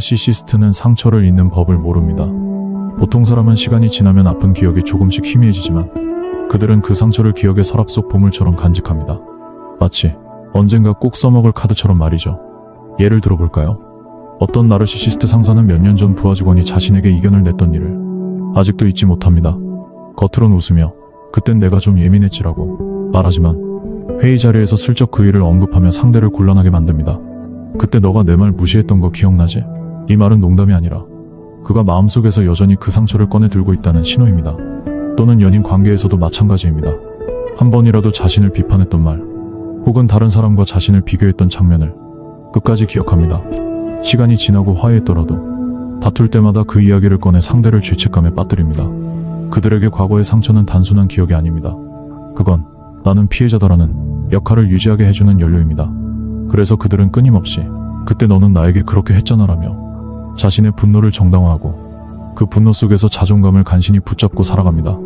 나르시시스트는 상처를 잊는 법을 모릅니다. 보통 사람은 시간이 지나면 아픈 기억이 조금씩 희미해지지만 그들은 그 상처를 기억의 서랍 속 보물처럼 간직합니다. 마치 언젠가 꼭 써먹을 카드처럼 말이죠. 예를 들어볼까요? 어떤 나르시시스트 상사는 몇 년 전 부하 직원이 자신에게 이견을 냈던 일을 아직도 잊지 못합니다. 겉으론 웃으며 그땐 내가 좀 예민했지라고 말하지만 회의 자리에서 슬쩍 그 일을 언급하며 상대를 곤란하게 만듭니다. 그때 너가 내 말 무시했던 거 기억나지? 이 말은 농담이 아니라 그가 마음속에서 여전히 그 상처를 꺼내 들고 있다는 신호입니다. 또는 연인 관계에서도 마찬가지입니다. 한 번이라도 자신을 비판했던 말, 혹은 다른 사람과 자신을 비교했던 장면을 끝까지 기억합니다. 시간이 지나고 화해했더라도 다툴 때마다 그 이야기를 꺼내 상대를 죄책감에 빠뜨립니다. 그들에게 과거의 상처는 단순한 기억이 아닙니다. 그건 나는 피해자다라는 역할을 유지하게 해주는 연료입니다. 그래서 그들은 끊임없이 그때 너는 나에게 그렇게 했잖아라며 자신의 분노를 정당화하고 그 분노 속에서 자존감을 간신히 붙잡고 살아갑니다.